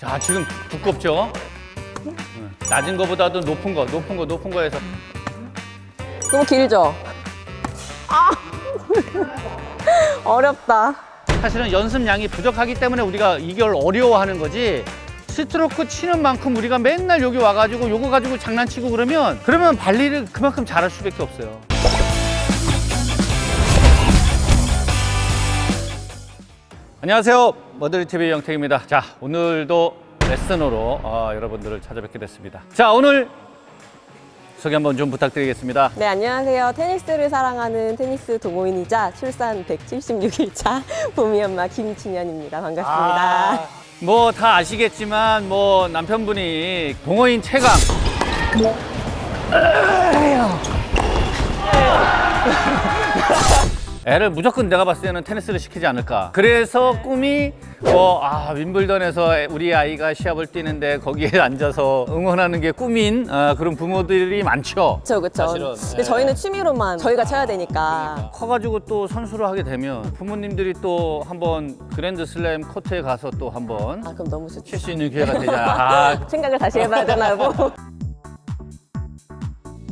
자, 지금 두껍죠? 응. 낮은 거보다도 높은 거, 높은 거, 높은 거에서 너무 길죠? 아! 어렵다. 사실은 연습량이 부족하기 때문에 우리가 이걸 어려워하는 거지. 스트로크 치는 만큼 우리가 맨날 여기 와가지고 요거 가지고 장난치고 그러면 그러면 발리를 그만큼 잘할 수밖에 없어요. 안녕하세요. 머드리 TV 영택입니다. 자, 오늘도 레슨으로 어, 여러분들을 찾아뵙게 됐습니다. 자, 오늘 소개 한번 좀 부탁드리겠습니다. 네, 안녕하세요. 테니스를 사랑하는 테니스 동호인이자 출산 176일차 봄이 엄마 김진현입니다. 반갑습니다. 뭐 다 아시겠지만 뭐 남편분이 동호인 최강. 애를 무조건 내가 봤을 때는 테니스를 시키지 않을까. 그래서 꿈이 뭐, 아, 윈블던에서 우리 아이가 시합을 뛰는데 거기에 앉아서 응원하는 게 꿈인 아, 그런 부모들이 많죠. 그렇죠, 그렇죠. 사실은, 근데 네. 저희는 취미로만 저희가 쳐야 되니까. 커가지고 또 선수를 하게 되면 부모님들이 또 한번 그랜드 슬램 코트에 가서 또 한번 아, 그럼 너무 좋죠. 칠 수 있는 기회가 되자. 아, 생각을 다시 해봐야 되나 뭐.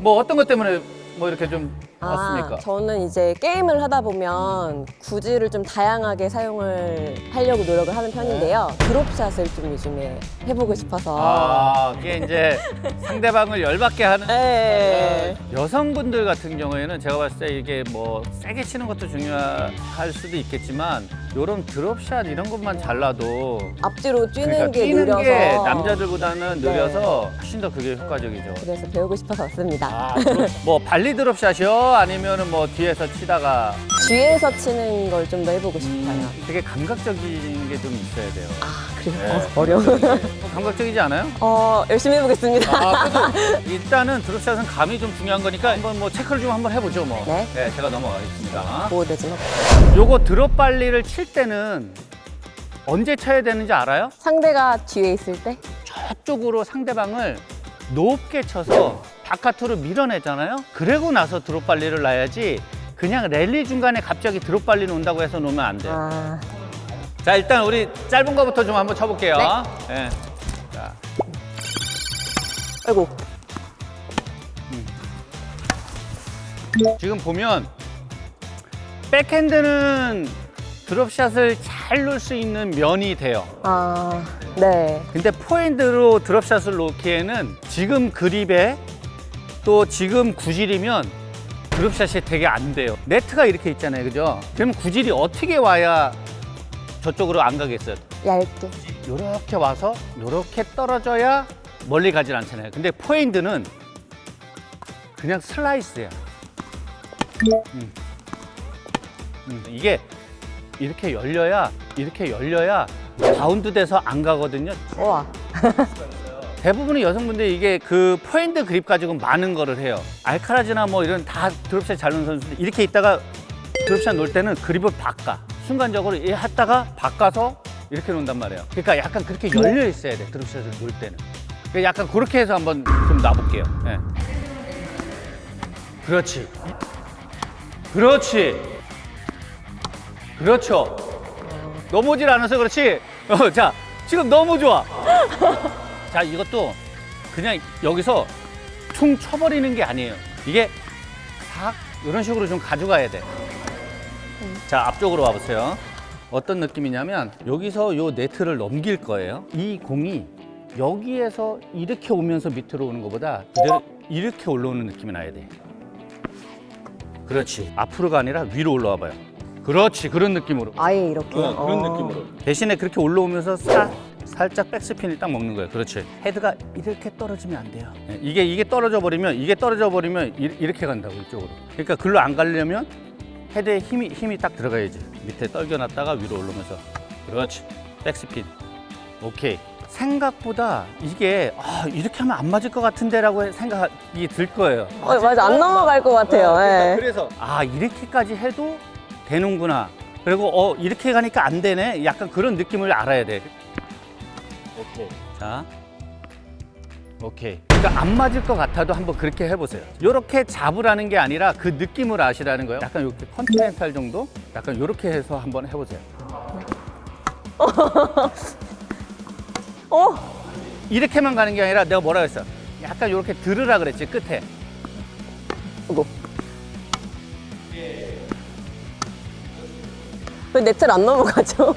뭐 어떤 것 때문에 뭐 이렇게 좀 아, 왔습니까? 저는 이제 게임을 하다 보면 구질을 좀 다양하게 사용을 하려고 노력을 하는 편인데요. 드롭샷을 좀 요즘에 해보고 싶어서. 아, 이게 이제 상대방을 열받게 하는 네. 여성분들 같은 경우에는 제가 봤을 때 이게 뭐 세게 치는 것도 중요할 수도 있겠지만 요런 드롭샷 이런 것만 잘라도 앞뒤로 뛰는 그러니까 게 뛰는 느려서. 게 남자들보다는 네. 느려서 훨씬 더 그게 효과적이죠. 그래서 배우고 싶어서 왔습니다. 아, 드롭- 뭐 발리 드롭샷이요? 아니면은 뭐 뒤에서 치다가 뒤에서 치는 걸 좀 더 해보고 싶어요. 음, 되게 감각적인 게 좀 있어야 돼요. 아, 그래요? 네. 어, 어려워. 어, 감각적이지 않아요? 어, 열심히 해보겠습니다. 아, 그래도 일단은 드롭샷은 감이 좀 중요한 거니까 한번 뭐 체크를 좀 한번 해보죠, 뭐. 네. 제가 넘어가겠습니다. 보호대지만. 요거 드롭 발리를 칠 때는 언제 쳐야 되는지 알아요? 상대가 뒤에 있을 때? 저쪽으로 상대방을 높게 쳐서 바깥으로 밀어내잖아요. 그러고 나서 드롭 발리를 놔야지 그냥 랠리 중간에 갑자기 드롭 발리 놓는다고 해서 놓으면 안 돼요. 아, 자, 일단 우리 짧은 거부터 좀 한번 쳐볼게요. 네. 자, 아이고. 지금 보면 백핸드는 드롭샷을 잘 놓을 수 있는 면이 돼요. 아, 네. 근데 포핸드로 드롭샷을 놓기에는 지금 그립에 또 지금 구질이면 드롭샷이 되게 안 돼요. 네트가 이렇게 있잖아요. 그죠? 그럼 구질이 어떻게 와야 저쪽으로 안 가겠어요? 얇게. 요렇게 와서 요렇게 떨어져야 멀리 가진 않잖아요. 근데 포핸드는 그냥 슬라이스야. 음. 음, 이게 이렇게 열려야 이렇게 열려야 바운드 돼서 안 가거든요. 우와. 대부분의 여성분들이 이게 그 포핸드 그립 가지고 많은 거를 해요. 알카라즈나 뭐 이런 다 드롭샷 잘 놓는 선수들 이렇게 있다가 드롭샷 놓을 때는 그립을 바꿔. 순간적으로 이 했다가 바꿔서 이렇게 놓는단 말이에요. 그러니까 약간 그렇게 열려 있어야 돼 드롭샷을 놓을 때는. 그러니까 약간 그렇게 해서 한번 좀 놔볼게요. 예. 그렇지. 그렇지. 그렇죠. 넘어질 않아서 그렇지. 어, 자, 지금 너무 좋아. 자, 이것도 그냥 여기서 퉁 쳐버리는 게 아니에요. 이게 싹 이런 식으로 좀 가져가야 돼. 자, 앞쪽으로 와보세요. 어떤 느낌이냐면 여기서 요 네트를 넘길 거예요. 이 공이 여기에서 이렇게 오면서 밑으로 오는 것보다 그대로 이렇게 올라오는 느낌이 나야 돼. 그렇지. 앞으로가 아니라 위로 올라와 봐요. 그렇지. 그런 느낌으로. 아예 이렇게. 어, 그런 어. 느낌으로. 대신에 그렇게 올라오면서 사, 살짝 백스핀을 딱 먹는 거예요. 그렇지. 헤드가 이렇게 떨어지면 안 돼요. 예, 이게 이게 떨어져 버리면 이게 떨어져 버리면 이- 이렇게 간다고 이쪽으로. 그러니까 글로 안 가려면 헤드에 힘이 힘이 딱 들어가야지. 밑에 떨겨놨다가 위로 올라오면서. 그렇지. 백스핀. 오케이. 생각보다 이게 아, 이렇게 하면 안 맞을 것 같은데라고 생각이 들 거예요. 어, 맞아. 안 넘어갈 것 같아요. 그러니까 예. 그래서 아 이렇게까지 해도 되는구나. 그리고 어 이렇게 가니까 안 되네. 약간 그런 느낌을 알아야 돼. 오케이. 자. 오케이. 그러니까 안 맞을 것 같아도 한번 그렇게 해보세요. 이렇게 잡으라는 게 아니라 그 느낌을 아시라는 거예요. 약간 이렇게 컨티넨탈 정도? 약간 이렇게 해서 한번 해보세요. 어, 이렇게만 가는 게 아니라 내가 뭐라 그랬어? 약간 이렇게 들으라 그랬지 끝에. 이거. 왜 네트를 안 넘어가죠?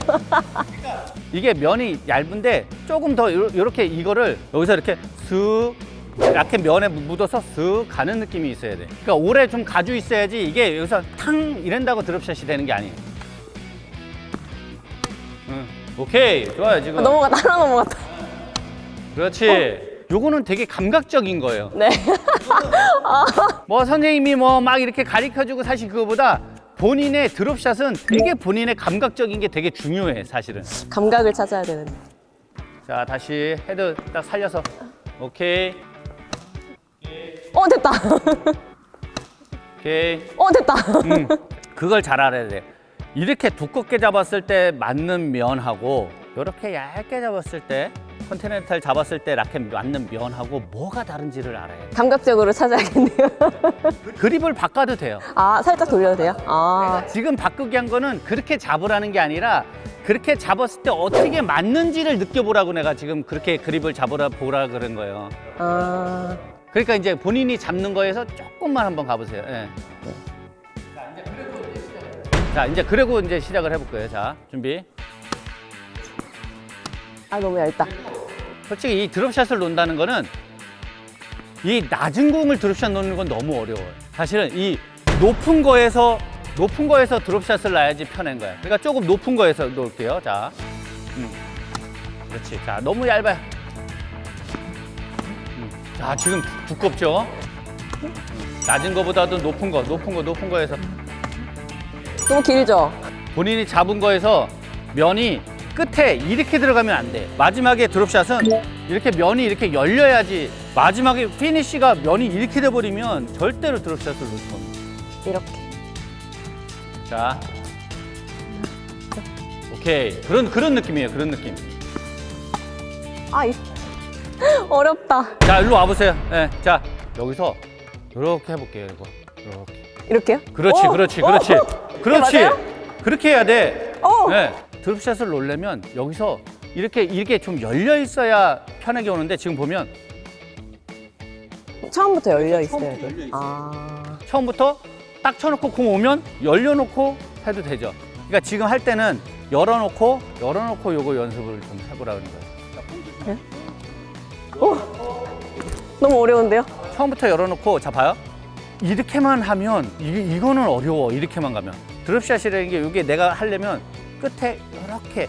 이게 면이 얇은데 조금 더 이렇게 이거를 여기서 이렇게 슥 이렇게 면에 묻어서 슥 가는 느낌이 있어야 돼. 그러니까 오래 좀 가지고 있어야지 이게 여기서 탕 이런다고 드롭샷이 되는 게 아니에요. 응. 오케이 좋아요 지금. 아, 넘어갔다, 하나 넘어갔다. 그렇지. 요거는 되게 감각적인 거예요. 네. 뭐 선생님이 뭐 막 이렇게 가르쳐주고 사실 그거보다 본인의 드롭샷은 되게 본인의 감각적인 게 되게 중요해 사실은. 감각을 찾아야 되는데. 자 다시 헤드 딱 살려서 오케이 어, 됐다. 오케이 어, 됐다. 음, 그걸 잘 알아야 돼 이렇게 두껍게 잡았을 때 맞는 면하고 이렇게 얇게 잡았을 때 컨티넨탈 잡았을 때 라켓 맞는 면하고 뭐가 다른지를 알아야 돼 감각적으로 찾아야겠네요. 그립을 바꿔도 돼요 아, 살짝 돌려도 돼요? 아, 지금 바꾸기 한 거는 그렇게 잡으라는 게 아니라 그렇게 잡았을 때 어떻게 맞는지를 느껴보라고 내가 지금 그렇게 그립을 잡으라 보라 그런 거예요 아. 그러니까 이제 본인이 잡는 거에서 조금만 한번 가보세요. 예. 자, 이제 그리고 이제 시작을 해볼 거예요. 자, 준비. 아, 너무 얇다. 솔직히 이 드롭샷을 놓는다는 거는 이 낮은 공을 드롭샷 놓는 건 너무 어려워요. 사실은 이 높은 거에서 높은 거에서 드롭샷을 놔야지 편한 거야. 그러니까 조금 높은 거에서 놓을게요. 자, 음. 그렇지. 자, 너무 얇아요. 음. 자, 지금 두- 두껍죠? 음. 낮은 거보다도 높은 거, 높은 거, 높은 거에서 너무 길죠? 본인이 잡은 거에서 면이 끝에 이렇게 들어가면 안 돼. 마지막에 드롭샷은 이렇게 면이 이렇게 열려야지. 마지막에 피니쉬가 면이 이렇게 돼버리면 절대로 드롭샷을 수 없는. 이렇게. 자, 오케이 그런 그런 느낌이에요. 그런 느낌. 아, 이... 어렵다. 자, 일로 와보세요. 네, 자 여기서 이렇게 해볼게요. 이거 이렇게. 이렇게요? 그렇지, 오! 그렇지, 오! 그렇지, 그렇지. 맞아요? 그렇게 해야 돼. 오! 네. 드롭샷을 놓으려면 여기서 이렇게 이렇게 좀 열려 있어야 편하게 오는데 지금 보면 처음부터 열려 있어야 돼. 아. 처음부터 딱 쳐놓고 공 오면 열려놓고 해도 되죠. 그러니까 지금 할 때는 열어놓고 열어놓고 요거 연습을 좀 해보라 그런 거예요. 너무 어려운데요? 처음부터 열어놓고 자 봐요. 이렇게만 하면 이, 이거는 어려워. 이렇게만 가면 드롭샷이라는 게 이게 내가 하려면 끝에 이렇게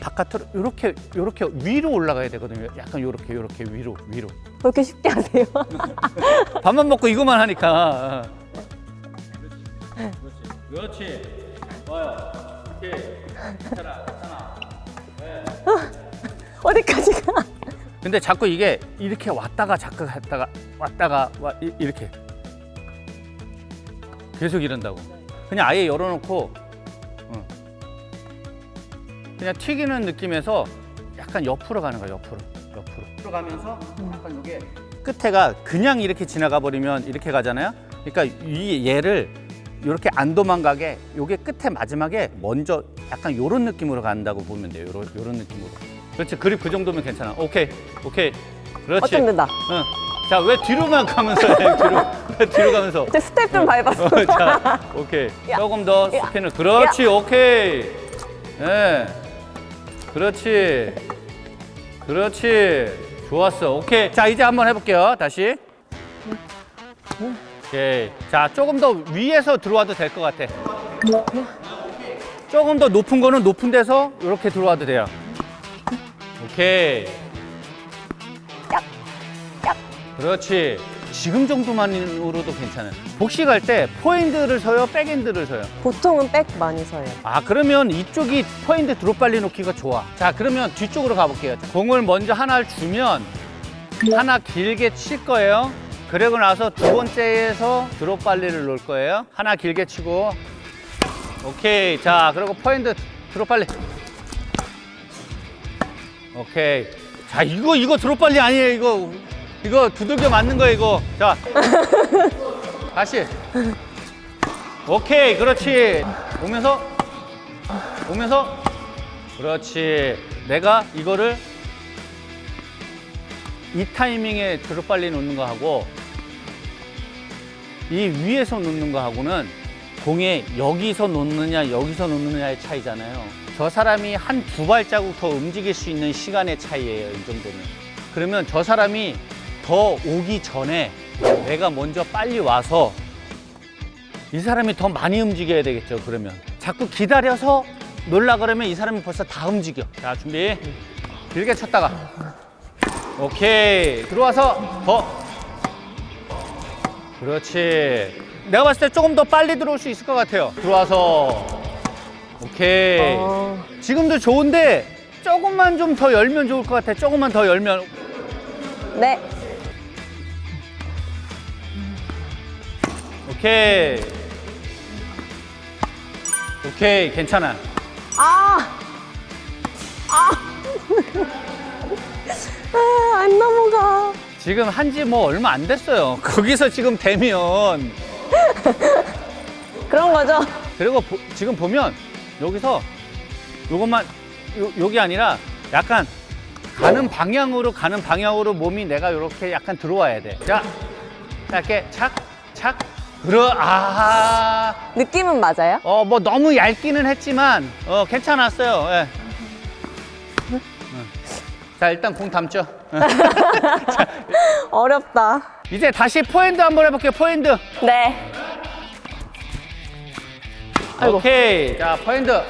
바깥으로 이렇게 이렇게 위로 올라가야 되거든요. 약간 이렇게 이렇게 위로 위로. 왜 이렇게 쉽게 하세요? 밥만 먹고 이거만 하니까. 그렇지. 좋아요. 괜찮아. 괜찮아. 어디까지 가? 근데 자꾸 이게 이렇게 왔다가 자꾸 갔다가 왔다가 와, 이, 이렇게 계속 이런다고. 그냥 아예 열어놓고 어. 그냥 튀기는 느낌에서 약간 옆으로 가는 거야 옆으로 옆으로 들어가면서 약간 이게 끝에가 그냥 이렇게 지나가 버리면 이렇게 가잖아요. 그러니까 이 얘를 이렇게 안 도망가게 요게 끝에 마지막에 먼저 약간 요런 느낌으로 간다고 보면 돼요. 요런, 요런 느낌으로. 그렇지. 그립 그 정도면 괜찮아. 오케이. 오케이. 그렇지. 어쩜 된다. 응. 자, 왜 뒤로만 가면서 해? 뒤로. 왜 뒤로 가면서. 제 스텝 좀 밟았어. 어, 자, 오케이. 야. 조금 더 야. 스핀을. 그렇지. 오케이. 예. 그렇지. 그렇지. 좋았어. 오케이. 자, 이제 한번 해볼게요. 다시. 오케이. 자, 조금 더 위에서 들어와도 될 것 같아. 조금 더 높은 거는 높은 데서 이렇게 들어와도 돼요. 오케이. 그렇지. 지금 정도만으로도 괜찮아요. 복식할 때 포핸드를 서요, 백핸드를 서요. 보통은 백 많이 서요. 아 그러면 이쪽이 포핸드 드롭 빨리 놓기가 좋아. 자 그러면 뒤쪽으로 가볼게요. 공을 먼저 하나를 주면 하나 길게 칠 거예요. 그리고 나서 두 번째에서 드롭 빨리를 놓을 거예요. 하나 길게 치고 오케이. 자 그리고 포핸드 드롭 빨리. 오케이. 자 이거 이거 드롭 빨리 아니에요. 이거 이거 두들겨 맞는 거예요. 이거. 자 다시. 오케이, 그렇지. 오면서, 오면서, 그렇지. 내가 이거를 이 타이밍에 드롭 빨리 놓는 거 하고 이 위에서 놓는 거 하고는 공에 여기서 놓느냐 여기서 놓느냐의 차이잖아요. 저 사람이 한 두 발자국 더 움직일 수 있는 시간의 차이예요. 이 정도는. 그러면 저 사람이 더 오기 전에 내가 먼저 빨리 와서 이 사람이 더 많이 움직여야 되겠죠. 그러면. 자꾸 기다려서 놀라 그러면 이 사람이 벌써 다 움직여. 자 준비. 길게 쳤다가. 오케이. 들어와서 더. 그렇지. 내가 봤을 때 조금 더 빨리 들어올 수 있을 것 같아요. 들어와서. 오케이. 어, 지금도 좋은데 조금만 좀 더 열면 좋을 것 같아. 조금만 더 열면. 네. 오케이 오케이 괜찮아 아! 아! 아, 안 넘어가. 지금 한 지 뭐 얼마 안 됐어요 거기서 지금 되면 그런 거죠? 그리고 보- 지금 보면 여기서 요것만 요, 여기 아니라 약간 가는 방향으로 가는 방향으로 몸이 내가 이렇게 약간 들어와야 돼. 자, 짧게 착, 착. 그러 아, 느낌은 맞아요? 어 뭐 너무 얇기는 했지만 어 괜찮았어요. 예. 응. 자 일단 공 담죠. 어렵다. 이제 다시 포핸드 한번 해볼게요. 포핸드. 네. 아이고. 오케이. 자, 포핸드.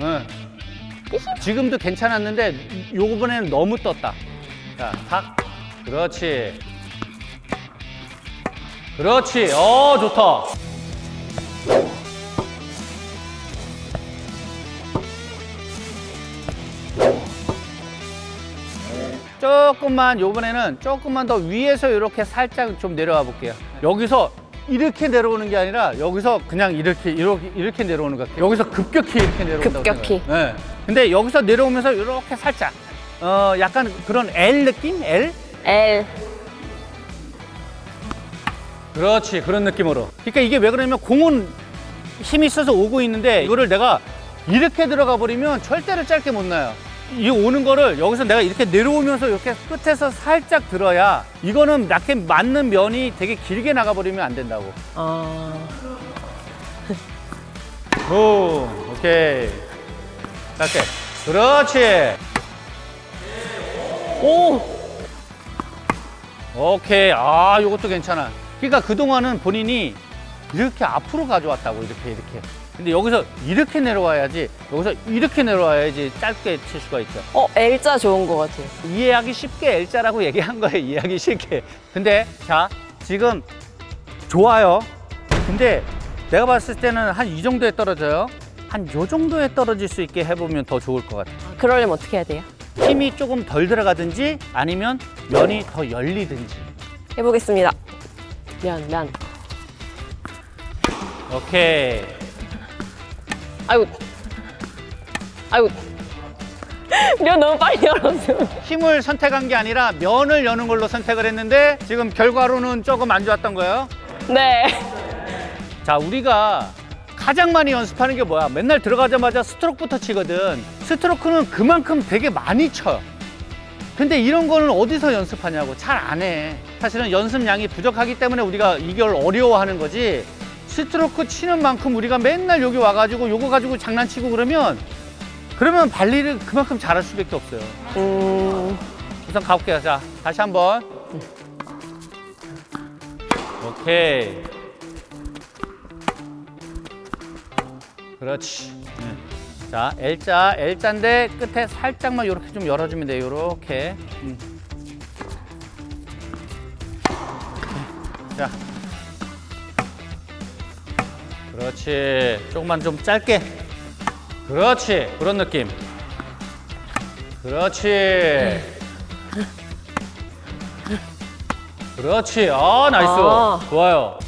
응. 지금도 괜찮았는데 요번에는 너무 떴다. 자, 탁. 그렇지. 그렇지. 어, 좋다. 조금만 요번에는 조금만 더 위에서 이렇게 살짝 좀 내려와 볼게요. 여기서 이렇게 내려오는 게 아니라 여기서 그냥 이렇게 이렇게 이렇게 내려오는 것 같아요. 여기서 급격히 이렇게 내려온다고 급격히. 생각해요. 네. 근데 여기서 내려오면서 이렇게 살짝 어 약간 그런 L 느낌? L? L. 그렇지 그런 느낌으로. 그러니까 이게 왜 그러냐면 공은 힘이 있어서 오고 있는데 이거를 내가 이렇게 들어가 버리면 절대로 짧게 못 나요. 이 오는 거를 여기서 내가 이렇게 내려오면서 이렇게 끝에서 살짝 들어야 이거는 라켓 맞는 면이 되게 길게 나가 버리면 안 된다고. 아. 오 오케이. 짧게 그렇지. 오! 오케이. 아 요것도 괜찮아 그러니까 그동안은 본인이 이렇게 앞으로 가져왔다고 이렇게 이렇게. 근데 여기서 이렇게 내려와야지 여기서 이렇게 내려와야지 짧게 칠 수가 있죠. 어, L자 좋은 것 같아요. 이해하기 쉽게 L자라고 얘기한 거예요. 이해하기 쉽게. 근데 자 지금 좋아요. 근데 내가 봤을 때는 한 이 정도에 떨어져요. 한 요 정도에 떨어질 수 있게 해보면 더 좋을 것 같아요. 그러려면 어떻게 해야 돼요? 힘이 조금 덜 들어가든지 아니면 면이 더 열리든지. 해보겠습니다. 면, 면. 오케이 아이고. 아이고. 면 너무 빨리 열었어. 힘을 선택한 게 아니라 면을 여는 걸로 선택을 했는데 지금 결과로는 조금 안 좋았던 거예요. 네. 자, 우리가 가장 많이 연습하는 게 뭐야? 맨날 들어가자마자 스트로크부터 치거든. 스트로크는 그만큼 되게 많이 쳐요. 근데 이런 거는 어디서 연습하냐고. 잘 안 해. 사실은 연습량이 부족하기 때문에 우리가 이걸 어려워하는 거지. 스트로크 치는 만큼 우리가 맨날 여기 와가지고 요거 가지고 장난치고 그러면 그러면 발리를 그만큼 잘할 수밖에 없어요. 음. 우선 가볼게요. 자, 다시 한 번. 오케이. 그렇지. 네. 자, L자, L자인데 끝에 살짝만 이렇게 좀 열어주면 돼요. 이렇게. 음. 그렇지. 조금만 좀 짧게. 그렇지. 그런 느낌. 그렇지. 그렇지. 아, 나이스. 아. 좋아요.